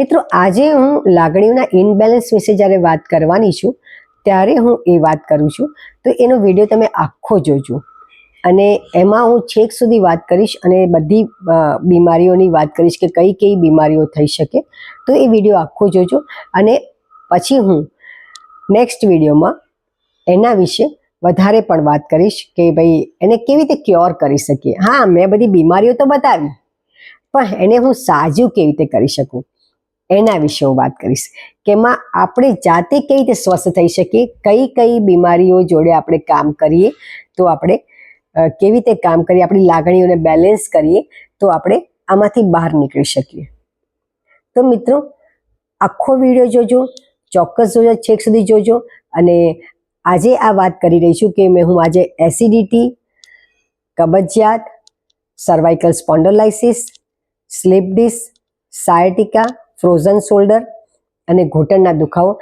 મિત્રો, આજે હું લાગણીઓના ઇનબેલેન્સ વિશે જ્યારે વાત કરવાની છું, ત્યારે હું એ વાત કરું છું. તો એનો વીડિયો તમે આખો જોજો. અને એમાં હું છેક સુધી વાત કરીશ અને બધી બીમારીઓની વાત કરીશ કે કઈ કઈ બીમારીઓ થઈ શકે, તો એ વીડિયો આખો જોજો. અને પછી હું નેક્સ્ટ વિડીયોમાં એના વિશે વધારે પણ વાત કરીશ કે ભાઈ એને કેવી રીતે ક્યોર કરી શકીએ. હા, મેં બધી બીમારીઓ તો બતાવી, પણ એને હું સાજું કેવી રીતે કરી શકું? એના વિશે હું વાત કરીશ કે એમાં આપણે જાતે કઈ રીતે સ્વસ્થ થઈ શકીએ, કઈ કઈ બીમારીઓ જોડે આપણે કામ કરીએ, તો આપણે કેવી રીતે કામ કરીએ, આપણી લાગણીઓને બેલેન્સ કરીએ, તો આપણે આમાંથી બહાર નીકળી શકીએ. તો મિત્રો, આખો વીડિયો જોજો, ચોક્કસ જોજો, છેક સુધી જોજો, અને આજે આ વાત કરી રહી છું કે મેં હું આજે એસિડિટી કબજિયાત cervical spondylosis slip disc sciatica frozen shoulder અને ઘૂંટણના દુખાવો.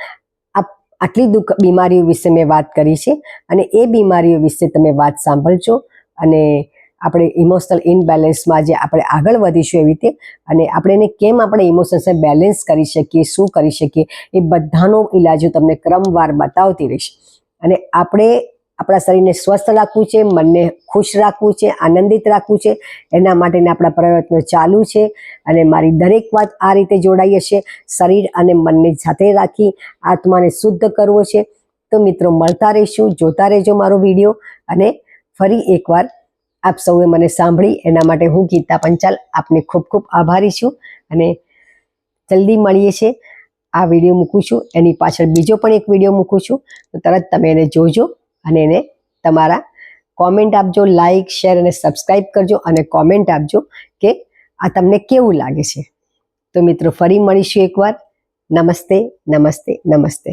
આટલી દુઃખ બીમારીઓ વિશે મેં વાત કરી છે અને એ બીમારીઓ વિશે તમે વાત સાંભળજો અને આપણે ઇમોશનલ ઇનબેલેન્સમાં જે આપણે આગળ વધીશું એવી રીતે અને આપણે એને કેમ આપણે ઇમોશન્સને બેલેન્સ કરી શકીએ, શું કરી શકીએ એ બધાનો ઇલાજ તમને ક્રમવાર બતાવતી રહીશ. અને આપણે આપણા શરીરને સ્વસ્થ રાખવું છે, મનને ખુશ રાખવું છે, આનંદિત રાખવું છે. એના માટેના આપણા પ્રયત્નો ચાલુ છે અને મારી દરેક વાત આ રીતે જોડાઈ હશે. શરીર અને મનને સાથે રાખી આત્માને શુદ્ધ કરવો છે. તો મિત્રો, મળતા રહીશું, જોતા રહેજો મારો વીડિયો અને ફરી એકવાર આપ સૌએ મને સાંભળી. એના માટે હું ગીતા પંચાલ આપને ખૂબ ખૂબ આભારી છું અને જલ્દી મળીએ છીએ. આ વીડિયો મૂકું છું. એની પાછળ બીજો પણ એક વીડિયો મૂકું છું. તો તરત તમે એને જોજો. અને એને તમારા કોમેન્ટ આપજો લાઈક શેર અને સબસ્ક્રાઈબ કરજો અને કોમેન્ટ આપજો કે આ તમને કેવું લાગે છે. તો મિત્રો, ફરી મળીશું એકવાર. નમસ્તે નમસ્તે નમસ્તે.